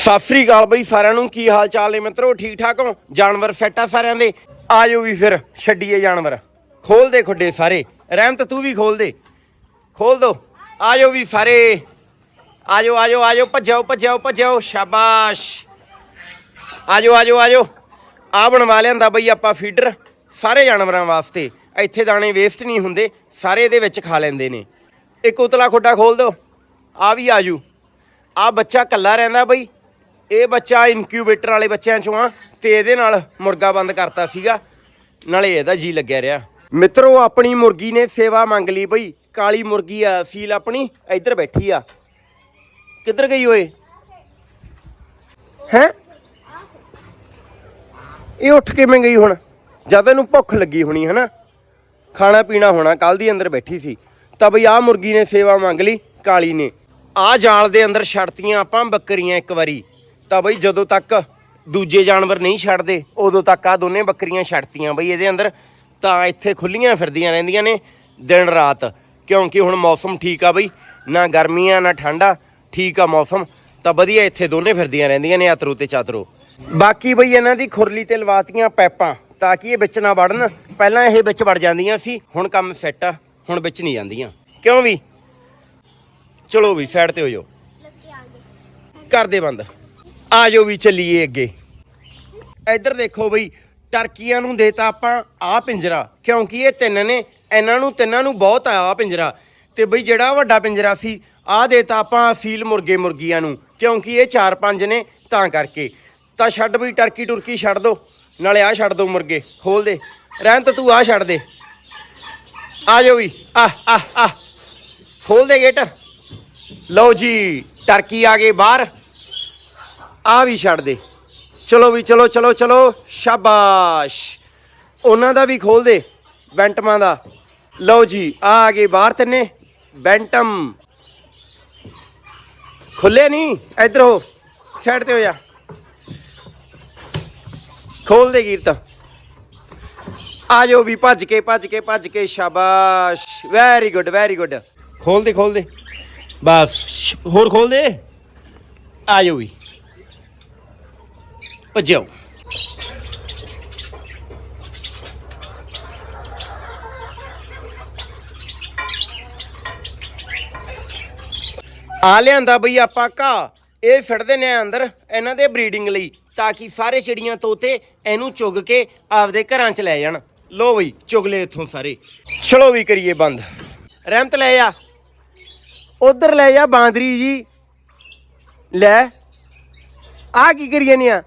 ਸਤਿ ਸ੍ਰੀ ਅਕਾਲ ਬਈ ਸਾਰਿਆਂ ਨੂੰ, ਕੀ ਹਾਲ ਚਾਲ ਨੇ ਮਿੱਤਰੋ? ਠੀਕ ਠਾਕ ਹੋ? ਜਾਨਵਰ ਸੈੱਟ ਆ ਸਾਰਿਆਂ ਦੇ? ਆਜੋ ਵੀ ਫਿਰ, ਛੱਡੀਏ ਜਾਨਵਰ। ਖੋਲ ਦੇ ਖੁੱਡੇ ਸਾਰੇ। ਰਹਿਮਤ, ਤੂੰ ਵੀ ਖੋਲ ਦੇ। ਖੋਲ ਦੋ। ਆਜੋ ਵੀ ਸਾਰੇ। ਆਜੋ ਆਜੋ ਆਜੋ ਭੱਜੋ ਭੱਜੋ ਭੱਜੋ ਸ਼ਾਬਾਸ਼। ਆਜੋ ਆਜੋ ਆਜੋ। ਆ ਬਣਵਾ ਲਿਆਂਦਾ ਬਈ ਆਪਾਂ ਫੀਡਰ ਸਾਰੇ ਜਾਨਵਰਾਂ ਵਾਸਤੇ। ਇੱਥੇ ਦਾਣੇ ਵੇਸਟ ਨਹੀਂ ਹੁੰਦੇ, ਸਾਰੇ ਇਹਦੇ ਵਿੱਚ ਖਾ ਲੈਂਦੇ ਨੇ। ਇੱਕ ਉਤਲਾ ਖੁੱਡਾ ਖੋਲ ਦਿਓ ਆ ਵੀ ਆਜੂ। ਆ ਬੱਚਾ ਕੱਲਾ ਰਹਿੰਦਾ ਬਈ। ਇਹ ਬੱਚਾ ਇਨਕਿਊਬੇਟਰ ਵਾਲੇ ਬੱਚਿਆਂ ਚੋਂ ਆ ਤੇ ਇਹਦੇ ਨਾਲ ਮੁਰਗਾ ਬੰਦ ਕਰਤਾ ਸੀਗਾ। ਨਾਲੇ ਇਹਦਾ ਜੀ ਲੱਗਿਆ ਰਿਹਾ। ਮਿੱਤਰੋ, ਆਪਣੀ ਮੁਰਗੀ ਨੇ ਸੇਵਾ ਮੰਗ ਲਈ ਬਈ। ਕਾਲੀ ਮੁਰਗੀ ਆ, ਸੀਲ ਆਪਣੀ, ਇੱਧਰ ਬੈਠੀ ਆ। ਕਿੱਧਰ ਗਈ ਓਏ? ਹੈ? ਇਹ ਉੱਠ ਕਿਵੇਂ ਗਈ ਹੁਣ? ਜਦ ਇਹਨੂੰ ਭੁੱਖ ਲੱਗੀ ਹੋਣੀ ਹੈ ਨਾ ਖਾਣਾ ਪੀਣਾ ਹੋਣਾ ਕੱਲ ਦੀ ਅੰਦਰ ਬੈਠੀ ਸੀ। ਤਾਂ ਬਈ ਆਹ ਮੁਰਗੀ ਨੇ ਸੇਵਾ ਮੰਗ ਲਈ, ਕਾਲੀ ਨੇ। ਆਹ ਜਾਲ ਦੇ ਅੰਦਰ ਛੱਡਤੀਆਂ ਆਪਾਂ ਬੱਕਰੀਆਂ ਇੱਕ ਵਾਰੀ। ਤਾਂ ਬਈ ਜਦੋਂ ਤੱਕ ਦੂਜੇ ਜਾਨਵਰ ਨਹੀਂ ਛੱਡਦੇ ਉਦੋਂ ਤੱਕ ਆ ਦੋਨੇ ਬੱਕਰੀਆਂ ਛੱਡਤੀਆਂ ਬਈ ਇਹਦੇ ਅੰਦਰ। ਤਾਂ ਇੱਥੇ ਖੁੱਲੀਆਂ ਫਿਰਦੀਆਂ ਰਹਿੰਦੀਆਂ ਨੇ ਦਿਨ ਰਾਤ। ਕਿਉਂਕਿ ਹੁਣ ਮੌਸਮ ਠੀਕ ਆ ਬਈ ਨਾ ਗਰਮੀ ਆ ਨਾ ਠੰਡਾ ਠੀਕ ਆ ਮੌਸਮ। ਤਾਂ ਵਧੀਆ ਇੱਥੇ ਦੋਨੇ ਫਿਰਦੀਆਂ ਰਹਿੰਦੀਆਂ ਨੇ ਆਤਰੂ ਤੇ ਚਾਤਰੂ। ਬਾਕੀ ਬਈ ਇਹਨਾਂ ਦੀ ਖੁਰਲੀ ਤੇ ਲਵਾਤੀਆਂ ਪੈਪਾਂ ਤਾਂ ਕਿ ਇਹ ਵਿੱਚ ਨਾ ਵੜਨ। ਪਹਿਲਾਂ ਇਹ ਵਿੱਚ ਵੜ ਜਾਂਦੀਆਂ ਸੀ ਹੁਣ ਕੰਮ ਸੈੱਟ ਆ ਹੁਣ ਵਿੱਚ ਨਹੀਂ ਜਾਂਦੀਆਂ। ਕਿਉਂ ਵੀ? ਚਲੋ ਵੀ ਸਾਈਡ ਤੇ ਹੋ ਜਾਓ। ਕਰ ਦੇ ਬੰਦ। ਆ ਜਾਓ ਵੀ ਚੱਲੀਏ ਅੱਗੇ। ਇੱਧਰ ਦੇਖੋ ਬਈ, ਟਰਕੀਆਂ ਨੂੰ ਦੇਤਾ ਆਪਾਂ ਆ ਪਿੰਜਰਾ। ਕਿਉਂਕਿ ਇਹ ਤਿੰਨ ਨੇ, ਇਹਨਾਂ ਨੂੰ, ਤਿੰਨਾਂ ਨੂੰ ਬਹੁਤ ਆ ਆ ਪਿੰਜਰਾ। ਤੇ ਬਈ ਜਿਹੜਾ ਵੱਡਾ ਪਿੰਜਰਾ ਸੀ ਆ ਦੇਤਾ ਆਪਾਂ ਸੀਲ ਮੁਰਗੇ ਮੁਰਗੀਆਂ ਨੂੰ। ਕਿਉਂਕਿ ਇਹ 4-5 ਨੇ, ਤਾਂ ਕਰਕੇ। ਤਾਂ ਛੱਡ ਬਈ, ਟਰਕੀ ਟੁਰਕੀ ਛੱਡ ਦੋ। ਨਾਲੇ ਆ ਛੱਡ ਦੋ ਮੁਰਗੇ, ਖੋਲ ਦੇ। ਰਹਿਣ ਤਾਂ ਤੂੰ ਆ ਛੱਡ ਦੇ। ਆ ਜਾਓ ਵੀ ਆ ਆ ਆ ਖੋਲ ਦੇ ਗੇਟ। ਲਓ ਜੀ, ਟਰਕੀ ਆ ਗਏ ਬਾਹਰ। ਆ ਵੀ ਛੱਡ ਦੇ। ਚਲੋ ਵੀ, ਚਲੋ ਚਲੋ ਚਲੋ, ਸ਼ਾਬਾਸ਼। ਉਹਨਾਂ ਦਾ ਵੀ ਖੋਲ ਦੇ, ਬੈਂਟਮਾਂ ਦਾ। ਲਓ ਜੀ, ਆ ਆ ਗਏ ਬਾਹਰ ਤੰਨੇ, ਬੈਂਟਮ। ਖੁੱਲੇ ਨਹੀਂ ਇੱਧਰ ਹੋ ਸਾਈਡ ਤੇ ਹੋ ਜਾ। ਖੋਲ ਦੇ ਕੀਰਤ ਆ ਜਾਓ ਵੀ, ਭੱਜ ਕੇ ਭੱਜ ਕੇ ਭੱਜ ਕੇ, ਸ਼ਾਬਾਸ਼। ਵੈਰੀ ਗੁੱਡ ਵੈਰੀ ਗੁੱਡ ਖੋਲ ਦੇ ਖੋਲ ਦੇ। ਬਸ, ਹੋਰ ਖੋਲ ਦੇ। ਆ ਜਾਓ ਵੀ। ਭੱਜੋ ਆ ਲਿਆਂਦਾ ਬਈ ਆਪਾਂ ਘਾ ਇਹ ਫਿੜਦੇ ਨੇ ਅੰਦਰ ਇਹਨਾਂ ਦੇ ਬਰੀਡਿੰਗ ਲਈ ਤਾਂ ਕਿ ਸਾਰੇ ਚਿੜੀਆਂ ਤੋਤੇ ਇਹਨੂੰ ਚੁਗ ਕੇ ਆਪਦੇ ਘਰਾਂ 'ਚ ਲੈ ਜਾਣ। ਲੋ ਬਈ ਚੁਗਲੇ ਇੱਥੋਂ ਸਾਰੇ। ਚਲੋ ਵੀ ਕਰੀਏ ਬੰਦ। ਰਹਿਮਤ ਲੈ ਆ। ਉਧਰ ਲੈ ਜਾ ਬਾਂਦਰੀ ਜੀ। ਲੈ ਆ ਕੀ ਕਰੀ ਜਾਂਦੇ ਆ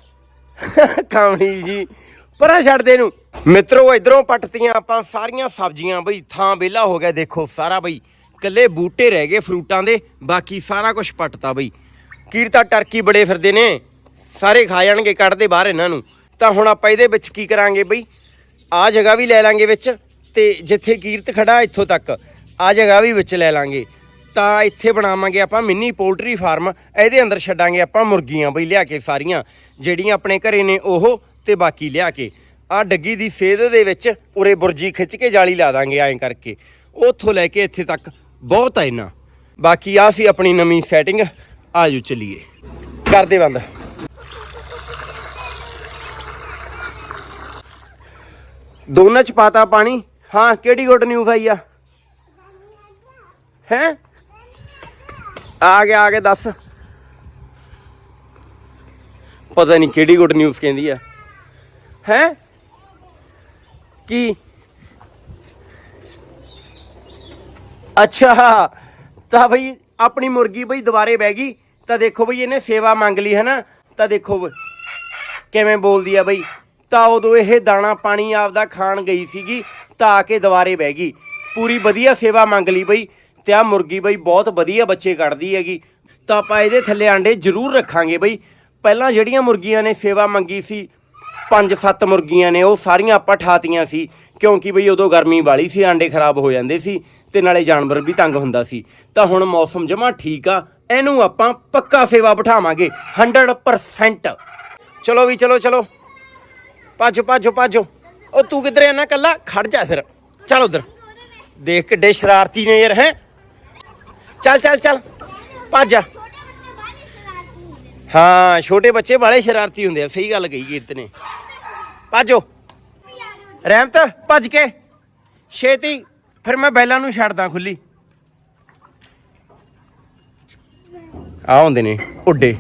ਕਾਮਣੀ ਜੀ। ਪਰਾਂ ਛੱਡ ਦੇ ਨੂੰ ਮਿੱਤਰੋ, ਇਧਰੋਂ ਪੱਟਤੀਆਂ ਆਪਾਂ, ਸਾਰੀਆਂ ਸਬਜ਼ੀਆਂ ਬਈ, ਥਾਂ ਵਿਹਲਾ ਹੋ ਗਿਆ, ਦੇਖੋ ਸਾਰਾ ਬਈ। ਕੱਲੇ ਬੂਟੇ ਰਹਿ ਗਏ ਫਰੂਟਾਂ ਦੇ, ਬਾਕੀ ਸਾਰਾ ਕੁਝ ਪੱਟਤਾ ਬਈ। ਕੀਰਤਾ ਟਰਕੀ ਬੜੇ ਫਿਰਦੇ ਨੇ। ਸਾਰੇ ਖਾ ਜਾਣਗੇ, ਕੱਢਦੇ ਬਾਹਰ ਇਹਨਾਂ ਨੂੰ। ਤਾਂ ਹੁਣ ਆਪਾਂ ਇਹਦੇ ਵਿੱਚ ਕੀ ਕਰਾਂਗੇ ਬਈ? ਆ ਜਗ੍ਹਾ ਵੀ ਲੈ ਲਾਂਗੇ ਵਿੱਚ, ਤੇ ਜਿੱਥੇ ਕੀਰਤ ਖੜਾ ਇੱਥੋਂ ਤੱਕ ਆ ਜਗ੍ਹਾ ਵੀ ਵਿੱਚ ਲੈ ਲਾਂਗੇ। ਤਾਂ ਇੱਥੇ ਬਣਾਵਾਂਗੇ ਆਪਾਂ ਮਿੰਨੀ ਪੋਲਟਰੀ ਫਾਰਮ, ਇਹਦੇ ਅੰਦਰ ਛੱਡਾਂਗੇ ਆਪਾਂ ਮੁਰਗੀਆਂ ਬਈ ਲਿਆ ਕੇ ਸਾਰੀਆਂ, ਜਿਹੜੀਆਂ ਆਪਣੇ ਘਰੇ ਨੇ ਉਹ ਤੇ ਬਾਕੀ ਲਿਆ ਕੇ। ਆ ਡੱਗੀ ਦੀ ਸੇਧ ਦੇ ਵਿੱਚ ਉਰੇ ਬੁਰਜੀ ਖਿੱਚ ਕੇ ਜਾਲੀ ਲਾ ਦਾਂਗੇ ਐਂ ਕਰਕੇ। ਉੱਥੋਂ ਲੈ ਕੇ ਇੱਥੇ ਤੱਕ ਬਹੁਤ ਆ ਇੰਨਾ ਬਾਕੀ ਆ ਸੀ ਆਪਣੀ ਨਵੀਂ ਸੈਟਿੰਗ ਆਜੋ ਚੱਲੀਏ। ਕਰਦੇ ਬੰਦ। ਦੋਨਾਂ ਚ ਪਾਤਾ ਪਾਣੀ? ਹਾਂ, ਕਿਹੜੀ ਗੁੱਡ ਨਿਊਜ਼ ਆਈ ਆ? ਹੈ? ਆ ਗਿਆ ਆ ਗਿਆ, ਦੱਸ। ਪਤਾ ਨਹੀਂ ਕਿਹੜੀ ਗੁੱਡ ਨਿਊਜ਼ ਕਹਿੰਦੀ ਆ। ਹੈ? ਕੀ? ਅੱਛਾ, ਤਾਂ ਬਈ ਆਪਣੀ ਮੁਰਗੀ ਬਈ ਦੁਬਾਰੇ ਬਹਿ ਗਈ, ਤਾਂ ਦੇਖੋ ਬਈ ਇਹਨੇ ਸੇਵਾ ਮੰਗ ਲਈ ਹੈ ਨਾ ਤਾਂ ਦੇਖੋ ਕਿਵੇਂ ਬੋਲਦੀ ਆ ਬਈ। ਤਾਂ ਉਦੋਂ ਇਹ ਦਾਣਾ ਪਾਣੀ ਆਪਦਾ ਖਾਣ ਗਈ ਸੀਗੀ, ਤਾਂ ਆ ਕੇ ਦੁਬਾਰੇ ਬਹਿ ਗਈ। ਪੂਰੀ ਵਧੀਆ ਸੇਵਾ ਮੰਗ ਲਈ ਬਈ। ਤੇ ਆ ਮੁਰਗੀ ਬਈ ਬਹੁਤ ਵਧੀਆ ਬੱਚੇ ਕੱਢਦੀ ਹੈਗੀ। ਤਾਂ ਆਪਾਂ ਇਹਦੇ ਥੱਲੇ ਆਂਡੇ ਜ਼ਰੂਰ ਰੱਖਾਂਗੇ ਬਈ। ਪਹਿਲਾਂ ਜਿਹੜੀਆਂ ਮੁਰਗੀਆਂ ਨੇ ਸੇਵਾ ਮੰਗੀ ਸੀ ਪੰਜ ਸੱਤ ਮੁਰਗੀਆਂ ਨੇ, ਉਹ ਸਾਰੀਆਂ ਆਪਾਂ ਠਾਤੀਆਂ ਸੀ। ਕਿਉਂਕਿ ਬਈ ਉਦੋਂ ਗਰਮੀ ਵਾਲੀ ਸੀ, ਆਂਡੇ ਖਰਾਬ ਹੋ ਜਾਂਦੇ ਸੀ ਤੇ ਨਾਲੇ ਜਾਨਵਰ ਵੀ ਤੰਗ ਹੁੰਦਾ ਸੀ। ਤਾਂ ਹੁਣ ਮੌਸਮ ਜਮਾ ਠੀਕ ਆ, ਇਹਨੂੰ ਆਪਾਂ ਪੱਕਾ ਸੇਵਾ ਬਿਠਾਵਾਂਗੇ 100% ਚਲੋ ਵੀ, ਚਲੋ ਚਲੋ। ਭਾਜੋ ਭਾਜੋ ਭਾਜੋ। ਉਹ ਤੂੰ ਕਿੱਧਰ ਜਾਣਾ ਕੱਲਾ ਖੜ ਜਾ ਫਿਰ। ਚੱਲ ਉਧਰ। ਦੇਖ ਕਿੱਡੇ ਸ਼ਰਾਰਤੀ ਨੇ ਯਾਰ, ਹੈ? ਚੱਲ ਚੱਲ ਚੱਲ। ਭੱਜ ਹਾਂ, ਛੋਟੇ ਬੱਚੇ ਬਾਲੇ ਸ਼ਰਾਰਤੀ ਹੁੰਦੇ ਆ, ਸਹੀ ਗੱਲ ਕਹੀ ਕੀਰਤ ਨੇ। ਭੱਜੋ। ਰਹਿਮਤ, ਭੱਜ ਕੇ। ਛੇਤੀ, ਫਿਰ ਮੈਂ ਬੈਲਾਂ ਨੂੰ ਛੱਡਦਾ, ਖੁੱਲੀ। ਆ ਹੁੰਦੇ ਨੇ, ਉੱਡੇ।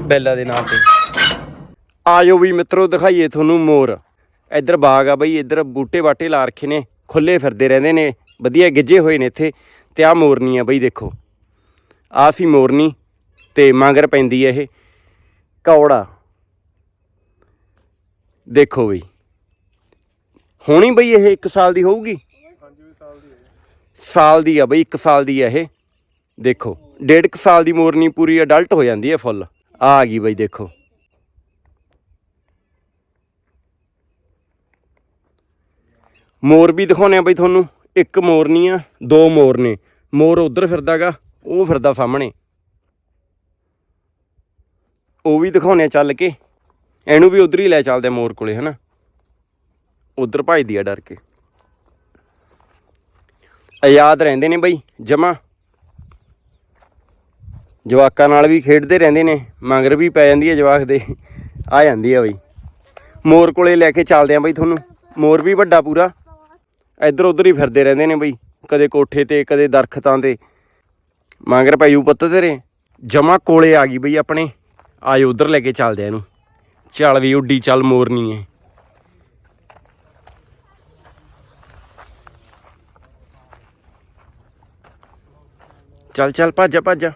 ਬੈਲਾਂ ਦੇ ਨਾਂ ਤੇ। ਆਜੋ ਵੀ ਮਿੱਤਰੋ, ਦਿਖਾਈਏ ਤੁਹਾਨੂੰ ਮੋਰ। ਇੱਧਰ ਬਾਗ ਆ ਬਈ, ਇੱਧਰ ਬੂਟੇ ਬਾਟੇ ਲਾ ਰੱਖੇ ਨੇ, ਖੁੱਲੇ ਫਿਰਦੇ ਰਹਿੰਦੇ ਨੇ, ਵਧੀਆ ਗਿੱਜੇ ਹੋਏ ਨੇ ਇੱਥੇ। ਤੇ ਆ ਮੋਰਨੀ ਆ ਬਈ ਦੇਖੋ। ਆ ਸੀ ਮੋਰਨੀ ਤੇ ਮਗਰ ਪੈਂਦੀ ਹੈ ਇਹ। ਕੌੜਾ। ਦੇਖੋ ਬਈ। ਹੋਣੀ ਬਈ ਇਹ 1 ਸਾਲ ਦੀ ਹੋਊਗੀ? ਸਾਲ ਦੀ ਆ ਬਈ 1 ਸਾਲ ਦੀ ਆ ਇਹ। ਦੇਖੋ, ਡੇਢ ਕੁ ਸਾਲ ਦੀ ਮੋਰਨੀ ਪੂਰੀ ਅਡਲਟ ਹੋ ਜਾਂਦੀ ਹੈ ਫੁੱਲ। ਆ ਆ ਗਈ ਬਈ, ਦੇਖੋ। ਮੋਰ ਵੀ ਦਿਖਾਉਣੇ ਆ ਬਈ ਤੁਹਾਨੂੰ। ਇੱਕ ਮੋਰਨੀ ਆ, ਦੋ ਮੋਰ ਨੇ ਮੋਰ ਉਧਰ ਫਿਰਦਾਗਾ, ਉਹ ਫਿਰਦਾ ਸਾਹਮਣੇ। ਉਹ ਵੀ ਦਿਖਾਉਣੇ ਆ ਚੱਲ ਕੇ। ਇਹਨੂੰ ਵੀ ਉਧਰ ਹੀ ਲੈ ਚੱਲਦੇ ਮੋਰ ਕੋਲੇ, ਹਨਾ। ਉਧਰ ਭਜਦੀ ਆ ਡਰ ਕੇ। ਆਜ਼ਾਦ ਰਹਿੰਦੇ ਨੇ ਬਈ, ਜਮਾ। ਜਵਾਕਾਂ ਨਾਲ ਵੀ ਖੇਡਦੇ ਰਹਿੰਦੇ ਨੇ, ਮੰਗਰ ਵੀ ਪੈ ਜਾਂਦੀ ਹੈ ਜਵਾਕ ਦੇ। ਆ ਜਾਂਦੀ ਆ ਬਈ। ਮੋਰ ਕੋਲੇ ਲੈ ਕੇ ਚੱਲਦੇ ਆ ਬਈ ਤੁਹਾਨੂੰ। ਮੋਰ ਵੀ ਵੱਡਾ ਪੂਰਾ। ਇੱਧਰ ਉੱਧਰ ਹੀ ਫਿਰਦੇ ਰਹਿੰਦੇ ਨੇ ਬਈ। ਕਦੇ ਕੋਠੇ ਤੇ ਕਦੇ ਦਰਖਤਾਂ ਤੇ। ਮਗਰ ਭਾਈੂ ਪੁੱਤ ਤੇਰੇ ਜਮਾ ਕੋਲੇ ਆ ਗਈ ਬਈ ਆਪਣੇ। ਆਏ ਉਧਰ ਲੈ ਕੇ ਚੱਲਦੇ ਆ ਇਹਨੂੰ। ਚੱਲ ਵੀ ਉੱਡੀ ਚੱਲ ਮੋਰਨੀ ਏ। ਚੱਲ ਚੱਲ ਭੱਜ ਜਾ, ਭੱਜ ਜਾ।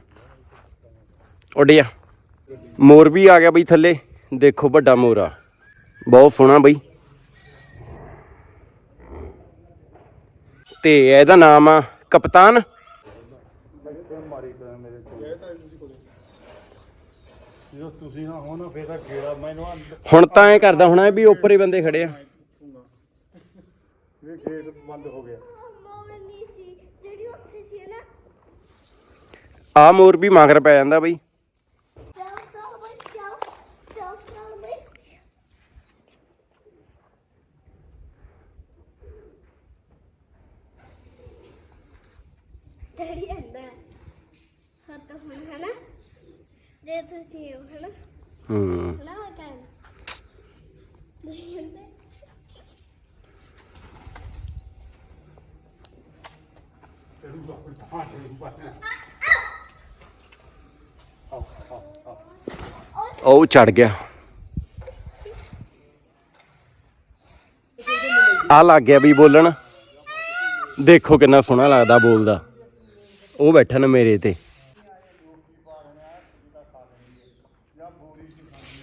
ਮੋਰ ਵੀ ਆ ਗਿਆ ਬਈ ਥੱਲੇ। ਦੇਖੋ ਵੱਡਾ ਮੋਰ। ਆ ਬਹੁਤ ਸੋਹਣਾ ਬਈ। ਤੇ ਇਹਦਾ ਨਾਮ ਆ ਕਪਤਾਨ। ਜਦੋਂ ਤੁਸੀਂ ਨਾ ਹੋ ਨਾ ਫੇਰ ਤਾਂ ਗੇੜਾ ਮੈਨੂੰ ਅੰਦਰ ਹੁਣ ਤਾਂ ਐ ਕਰਦਾ ਹੋਣਾ ਵੀ ਉੱਪਰ ਹੀ ਬੰਦੇ ਖੜੇ ਆ। ਇਹ ਗੇਟ ਬੰਦ ਹੋ ਗਿਆ। ਮੋਰਨੀ ਸੀ ਜਿਹੜੀ ਉੱਥੇ ਸੀ ਨਾ। ਆ ਮੋਰ ਵੀ ਮਗਰ ਪੈ ਜਾਂਦਾ ਬਈ ਚੱਲ ਚੱਲ ਬਈ ਚੱਲ ਚੱਲ ਚੱਲ ਬਈ ਤੇਰੀ ਅੰਦਰ ਹੱਥ ਹੁਣ ਹੈ ਨਾ ਜੇ ਤੁਸੀਂ ਹੋ ਹੈ। ਨਾ ਹੂੰ ਨਾ ਉਹ ਕਹਿਣ ਉਹ ਚੜ ਗਿਆ। ਆ ਲੱਗ ਗਿਆ ਵੀ ਬੋਲਣ। ਦੇਖੋ ਕਿੰਨਾ ਸੋਹਣਾ ਲੱਗਦਾ ਬੋਲਦਾ। ਉਹ ਬੈਠਾ ਨਾ ਮੇਰੇ ਤੇ।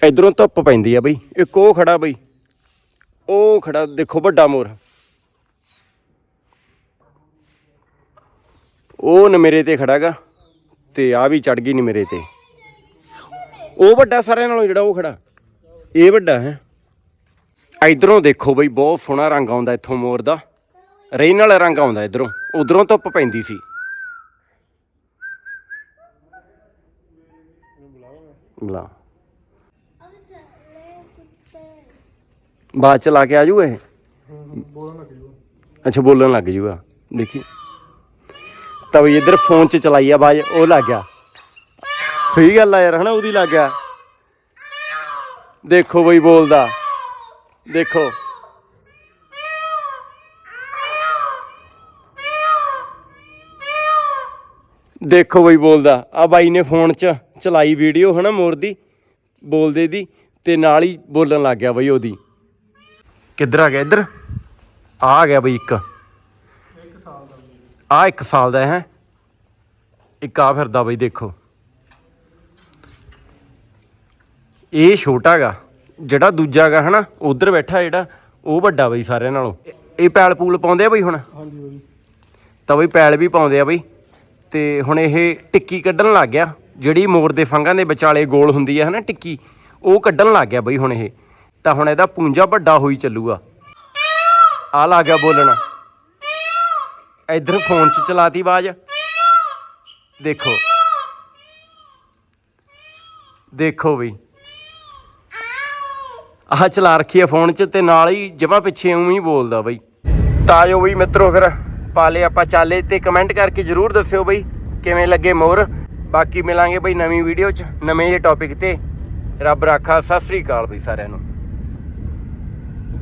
ਇਧਰੋਂ ਧੁੱਪ ਪੈਂਦੀ ਆ ਬਈ। ਇੱਕ ਉਹ ਖੜਾ ਬਈ। ਉਹ ਖੜਾ, ਦੇਖੋ ਵੱਡਾ ਮੋਰ। ਉਹ ਨ ਮੇਰੇ ਤੇ ਖੜਾਗਾ ਤੇ ਆ ਵੀ ਚੜ ਗਈ ਨੀ ਮੇਰੇ ਤੇ। ਉਹ ਵੱਡਾ ਸਾਰਿਆਂ ਨਾਲੋਂ ਜਿਹੜਾ ਉਹ ਖੜਾ। ਇਹ ਵੱਡਾ ਹੈ। ਇਧਰੋਂ ਦੇਖੋ ਬਈ, ਬਹੁਤ ਸੋਹਣਾ ਰੰਗ ਆਉਂਦਾ ਇੱਥੋਂ ਮੋਰ ਦਾ। ਰੇਨ ਵਾਲਾ ਰੰਗ ਆਉਂਦਾ ਇਧਰੋਂ। ਉਧਰੋਂ ਧੁੱਪ ਪੈਂਦੀ ਸੀ। ਬੁਲਾ ਬਾਅਦ ਚ ਲਾ ਕੇ ਆ ਜੂ ਇਹ? ਬੋਲਣ ਲੱਗ ਜੂ ਅੱਛਾ ਬੋਲਣ ਲੱਗ ਜੂਗਾ। ਦੇਖੀ। ਤਾਂ ਵੀ ਇੱਧਰ ਫੋਨ 'ਚ ਚਲਾਈ ਆ ਬਾਜ ਉਹ ਲੱਗ ਗਿਆ। ਸਹੀ ਗੱਲ ਆ ਯਾਰ ਹਨਾ ਉਹਦੀ ਲੱਗ ਗਿਆ। ਦੇਖੋ ਬਈ ਬੋਲਦਾ। ਦੇਖੋ। ਦੇਖੋ ਬਈ ਬੋਲਦਾ। ਆ ਬਾਈ ਨੇ ਫੋਨ 'ਚ ਚਲਾਈ ਵੀਡੀਓ ਹਨਾ ਮੋਰ ਦੀ ਬੋਲਦੇ ਦੀ ਤੇ ਨਾਲ ਹੀ ਬੋਲਣ ਲੱਗ ਗਿਆ ਬਈ ਉਹਦੀ। ਕਿੱਧਰ ਆ ਗਿਆ ਇੱਧਰ? ਆ ਗਿਆ ਬਈ ਇੱਕ। ਆ ਇੱਕ ਸਾਲ ਦਾ ਹੈ। ਇੱਕ ਆ ਫਿਰਦਾ ਬਈ ਦੇਖੋ। ਇਹ ਛੋਟਾ ਗਾ ਜਿਹੜਾ ਦੂਜਾ ਗਾ ਹਨਾ ਉਧਰ ਬੈਠਾ ਜਿਹੜਾ ਉਹ ਵੱਡਾ ਬਈ ਸਾਰਿਆਂ ਨਾਲੋਂ। ਇਹ- ਇਹ ਪੈਲ ਪੂਲ ਪਾਉਂਦੇ ਆ ਬਈ ਹੁਣ? ਹਾਂਜੀ ਬਈ। ਤਾਂ ਬਈ ਪੈਲ ਵੀ ਪਾਉਂਦੇ ਆ ਬਈ। ਤੇ ਹੁਣ ਇਹ ਟਿੱਕੀ ਕੱਢਣ ਲੱਗ ਗਿਆ। ਜਿਹੜੀ ਮੋਰ ਦੇ ਫੰਗਾਂ ਦੇ ਵਿਚਾਲੇ ਗੋਲ ਹੁੰਦੀ ਹੈ ਹਨਾ ਟਿੱਕੀ, ਉਹ ਕੱਢਣ ਲੱਗ ਗਿਆ ਬਈ ਹੁਣ ਇਹ। ਤਾਂ ਹੁਣ ਇਹਦਾ ਪੂੰਜਾ ਵੱਡਾ ਹੋਈ ਚੱਲੂਗਾ। ਆ ਲੱਗ ਗਿਆ ਬੋਲਣਾ। ਇੱਧਰ ਫੋਨ 'ਚ ਚਲਾਤੀ ਆਵਾਜ਼। ਦੇਖੋ। ਦੇਖੋ ਬਈ। ਆਹ ਚਲਾ ਰੱਖੀ ਆ ਫੋਨ 'ਚ ਤੇ ਨਾਲ ਹੀ ਜਮਾ ਪਿੱਛੇ ਉਵੇਂ ਹੀ ਬੋਲਦਾ ਬਈ। ਤਾਂ ਜੋ ਵੀ ਮਿੱਤਰੋ ਫਿਰ। ਪਾ ਲਏ ਆਪਾਂ ਚਾਲੇ ਤੇ ਕਮੈਂਟ ਕਰਕੇ ਜਰੂਰ ਦੱਸਿਓ ਬਈ, ਕਿਵੇਂ ਲੱਗੇ ਮੋਰ? ਬਾਕੀ ਮਿਲਾਂਗੇ ਬਈ ਨਵੀਂ ਵੀਡੀਓ 'ਚ, ਨਵੇਂ ਜਿਹੇ ਟੌਪਿਕ ਤੇ। ਰੱਬ ਰਾਖਾ, ਸਤਿ ਸ੍ਰੀ ਅਕਾਲ ਬਈ ਸਾਰਿਆਂ ਨੂੰ।